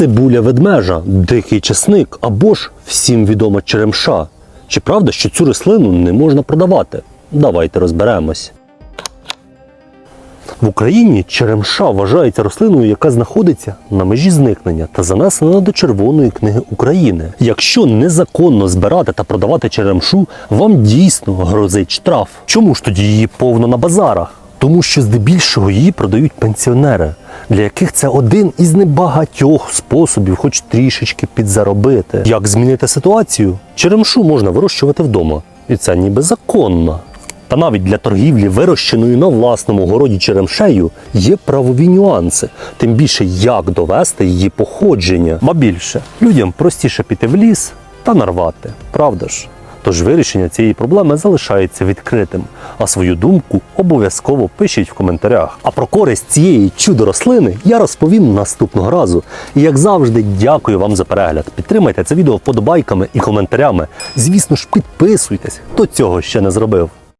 цибуля ведмежа, дикий чесник або ж всім відома черемша. Чи правда, що цю рослину не можна продавати? Давайте розберемось. В Україні черемша вважається рослиною, яка знаходиться на межі зникнення та занесена до Червоної книги України. Якщо незаконно збирати та продавати черемшу, вам дійсно грозить штраф. Чому ж тоді її повно на базарах? Тому що здебільшого її продають пенсіонери, для яких це один із небагатьох способів, хоч трішечки підзаробити. Як змінити ситуацію? Черемшу можна вирощувати вдома, і це ніби законно. Та навіть для торгівлі вирощеною на власному городі черемшею є правові нюанси, тим більше як довести її походження. Ба більше людям простіше піти в ліс та нарвати, правда ж? Тож вирішення цієї проблеми залишається відкритим, а свою думку обов'язково пишіть в коментарях. А про користь цієї чудо рослини я розповім наступного разу. І як завжди, дякую вам за перегляд. Підтримайте це відео вподобайками і коментарями. Звісно ж, підписуйтесь, хто цього ще не зробив.